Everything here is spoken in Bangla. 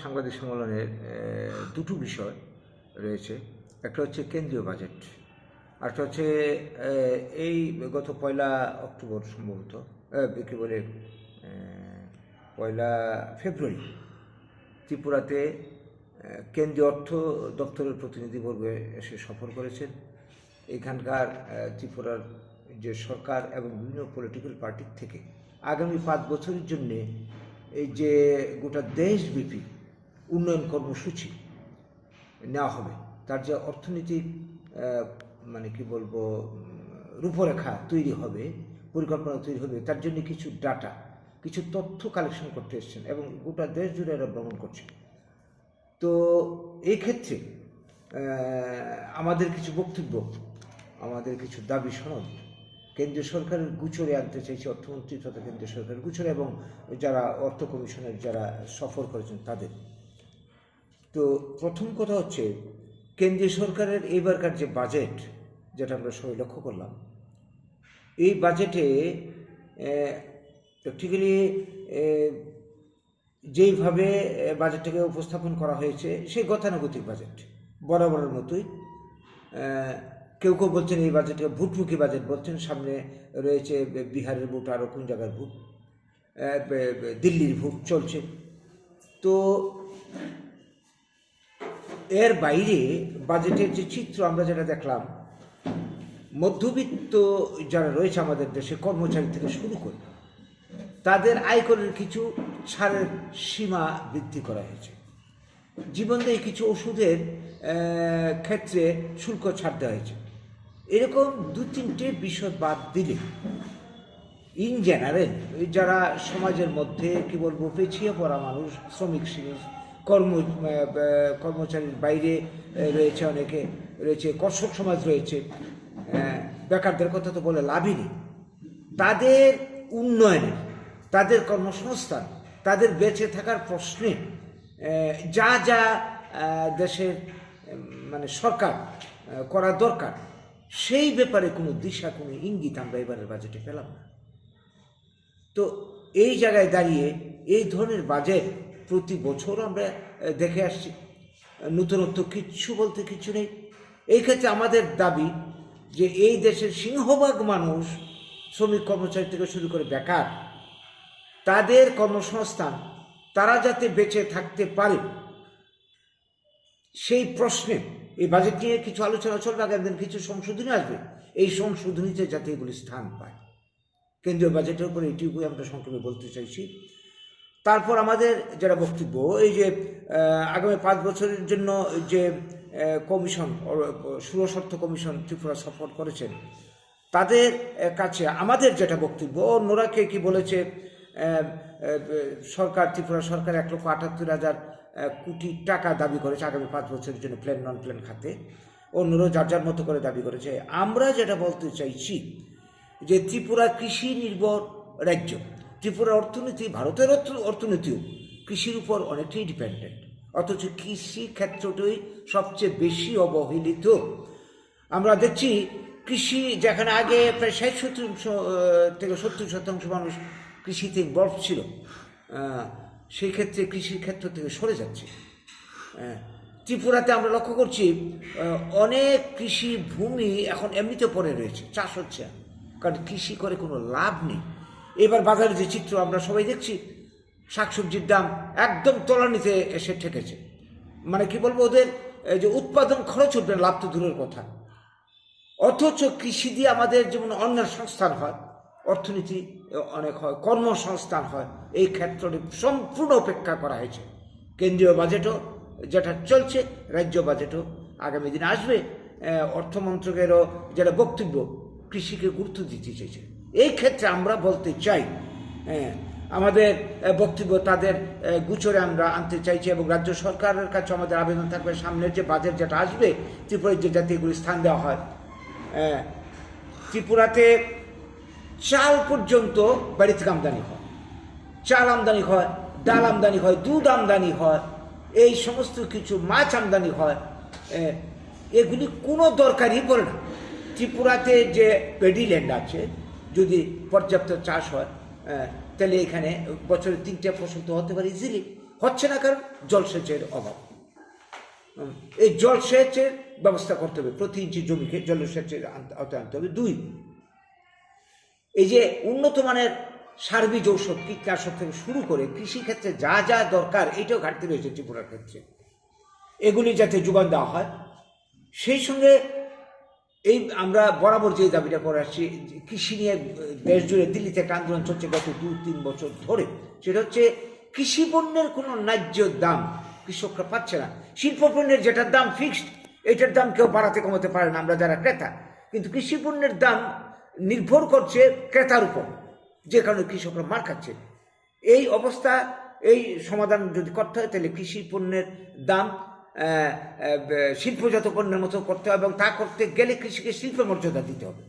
সাংবাদিক সম্মেলনের দুটো বিষয় রয়েছে। একটা হচ্ছে কেন্দ্রীয় বাজেট, আরেকটা হচ্ছে এই গত পয়লা অক্টোবর সম্ভবত কি বলে পয়লা ফেব্রুয়ারি, ত্রিপুরাতে কেন্দ্রীয় অর্থ দপ্তরের প্রতিনিধিবর্গ এসে সফর করেছেন। এখানকার ত্রিপুরার যে সরকার এবং বিভিন্ন পলিটিক্যাল পার্টির থেকে আগামী পাঁচ বছরের জন্যে এই যে গোটা দেশব্যাপী উন্নয়ন কর্মসূচি নেওয়া হবে, তার যে অর্থনৈতিক মানে কি বলব, রূপরেখা তৈরি হবে, পরিকল্পনা তৈরি হবে, তার জন্য কিছু ডাটা কিছু তথ্য কালেকশন করতে এসছেন এবং গোটা দেশ জুড়ে এরা ভ্রমণ করছে। তো এই ক্ষেত্রে আমাদের কিছু বক্তব্য, আমাদের কিছু দাবি সনদ কেন্দ্রীয় সরকারের গুচরে আনতে চাইছে অর্থমন্ত্রী তথা কেন্দ্রীয় সরকারের গুচরে এবং যারা অর্থ কমিশনের যারা সফর করেছেন তাদের। তো প্রথম কথা হচ্ছে, কেন্দ্রীয় সরকারের এবারকার যে বাজেট, যেটা আমরা সবাই লক্ষ্য করলাম, এই বাজেটে প্র্যাকটিক্যালি যেইভাবে বাজেটটাকে উপস্থাপন করা হয়েছে, সেই গতানুগতিক বাজেট, বরাবরের মতোই কেউ কেউ বলছেন এই বাজেটকে ভুটমুখী বাজেট বলছেন, সামনে রয়েছে বিহারের ভোট আরও কোন জায়গার ভোট? দিল্লির ভোট চলছে। তো এর বাইরে বাজেটের যে চিত্র আমরা যেটা দেখলাম, মধ্যবিত্ত যারা রয়েছে আমাদের দেশে, কর্মচারী থেকে শুরু করে, তাদের আয়করের কিছু ছাড়ের সীমা বৃদ্ধি করা হয়েছে। জীবনদায়ী কিছু ওষুধের ক্ষেত্রে শুল্ক ছাড় দেওয়া হয়েছে। এরকম দু তিনটে বিষয় বাদ দিলে ইন জেনারেল যারা সমাজের মধ্যে কি বলব, পেছিয়ে পড়া মানুষ, শ্রমিক শ্রেণি কর্ম কর্মচারীর বাইরে রয়েছে অনেকে, রয়েছে, কর্ষক সমাজ রয়েছে বেকারদের কথা তো বলে লাভই নেই। তাদের উন্নয়নে, তাদের কর্মসংস্থান, তাদের বেঁচে থাকার প্রশ্নে যা যা দেশের মানে সরকার করা দরকার সেই ব্যাপারে কোনো দিশা, কোনো ইঙ্গিত আমরা এবারের বাজেটে পেলাম না। তো এই জায়গায় দাঁড়িয়ে এই ধরনের বাজেট প্রতি বছর আমরা দেখে আসছি। নতুনত্ব কিচ্ছু বলতে কিছু নেই। এই ক্ষেত্রে আমাদের দাবি যে এই দেশের সিংহভাগ মানুষ শ্রমিক কর্মচারী থেকে শুরু করে বেকার, তাদের কর্মসংস্থান, তারা যাতে বেঁচে থাকতে পারে সেই প্রশ্নে এই বাজেট নিয়ে কিছু আলোচনা চলবে আগামী দিন কিছু সংশোধনী আসবে। এই সংশোধনীতে যাতে এগুলি স্থান পায়। কেন্দ্রীয় বাজেটের উপরে এটুকু আমরা সংক্ষেপে বলতে চাইছি। তারপর আমাদের যারা বক্তব্য এই যে আগামী পাঁচ বছরের জন্য যে কমিশন সুরস্বার্থ কমিশন ত্রিপুরা সফর করেছেন তাদের কাছে আমাদের যেটা বক্তব্য অন্যরাকে কি বলেছে আহ, আহ, সরকার ত্রিপুরা সরকার এক লক্ষ আটাত্তর হাজার কোটি টাকা দাবি করেছে আগামী পাঁচ বছরের জন্য প্ল্যান নন প্ল্যান খাতে। অন্যরাও যার যার মতো করে দাবি করেছে। আমরা যেটা বলতে চাইছি যে ত্রিপুরা কৃষি নির্ভর রাজ্য। ত্রিপুরার অর্থনীতি ভারতের অর্থ- অর্থনীতিও কৃষির উপর অনেকটাই ডিপেন্ডেন্ট অথচ কৃষি ক্ষেত্রটাই সবচেয়ে বেশি অবহেলিত। আমরা দেখছি কৃষি যেখানে আগে প্রায় ষাট শতাংশ থেকে সত্তর শতাংশ মানুষ কৃষিতে ইনভলভ ছিল। সেই ক্ষেত্রে কৃষির ক্ষেত্র থেকে সরে যাচ্ছে। হ্যাঁ, ত্রিপুরাতে আমরা লক্ষ্য করছি অনেক কৃষি ভূমি এখন এমনিতে পড়ে রয়েছে চাষ হচ্ছে। কারণ কৃষি করে কোনো লাভ নেই। এবার বাজারে যে চিত্র আমরা সবাই দেখছি শাকসবজির দাম একদম তলানিতে এসে ঠেকেছে। মানে কি বলব ওদের যে উৎপাদন খরচ উঠবে লাভ তো দূরের কথা। অথচ কৃষি দিয়ে আমাদের যেমন অন্যের সংস্থান হয় অর্থনীতি অনেক হয় কর্মসংস্থান হয় এই ক্ষেত্রটি সম্পূর্ণ উপেক্ষা করা হয়েছে। কেন্দ্রীয় বাজেটও যেটা চলছে রাজ্য বাজেটও আগামী দিনে আসবে অর্থমন্ত্রকেরও যেটা বক্তব্য কৃষিকে গুরুত্ব দিতে চাইছে। এই ক্ষেত্রে আমরা বলতে চাই হ্যাঁ, আমাদের বক্তব্য তাদের গুচরে আমরা আনতে চাইছি এবং রাজ্য সরকারের কাছে আমাদের আবেদন থাকবে সামনের যে বাজেট যেটা আসবে ত্রিপুরায় যে যাতে এগুলি স্থান দেওয়া হয় ত্রিপুরাতে চাল পর্যন্ত বাড়ি থেকে আমদানি হয়। চাল আমদানি হয়, ডাল আমদানি হয়, দুধ আমদানি হয়, এই সমস্ত কিছু মাছ আমদানি হয় এগুলি কোনো দরকারই পড়ে না। ত্রিপুরাতে যে পেডিল্যান্ড আছে, যদি পর্যাপ্ত চাষ হয় তাহলে এখানে বছরে তিনটে ফসল তো হতে পারে ইজিলি হচ্ছে না কারণ জলসেচের অভাব। এই জলসেচের ব্যবস্থা করতে হবে। প্রতি ইঞ্চি জমিকে জলসেচের আনতে- আনতে হবে। দুই এই যে উন্নত মানের সার্বিক ঔষধ কীটনাশক থেকে শুরু করে কৃষিক্ষেত্রে যা যা দরকার এটাও ঘাটতি রয়েছে ত্রিপুরার ক্ষেত্রে। এগুলি যাতে যোগান দেওয়া হয়। সেই সঙ্গে এই আমরা বরাবর যে দাবিটা করে আসছি, কৃষি নিয়ে দেশ জুড়ে দিল্লিতে একটা আন্দোলন চলছে গত দু তিন বছর ধরে। সেটা হচ্ছে কৃষি পণ্যের কোনো ন্যায্য দাম কৃষকরা পাচ্ছে না। শিল্প পণ্যের যেটার দাম ফিক্সড এটার দাম কেউ বাড়াতে কমাতে পারে না, আমরা যারা ক্রেতা। কিন্তু কৃষি পণ্যের দাম নির্ভর করছে ক্রেতার উপর, যে কারণে কৃষকরা মার খাচ্ছে। এই অবস্থা, এই সমাধান যদি করতে হয়, তাহলে কৃষি পণ্যের দাম শিল্পজাত পণ্যের মতো করতে হবে এবং তা করতে গেলে কৃষিকে শিল্প মর্যাদা দিতে হবে।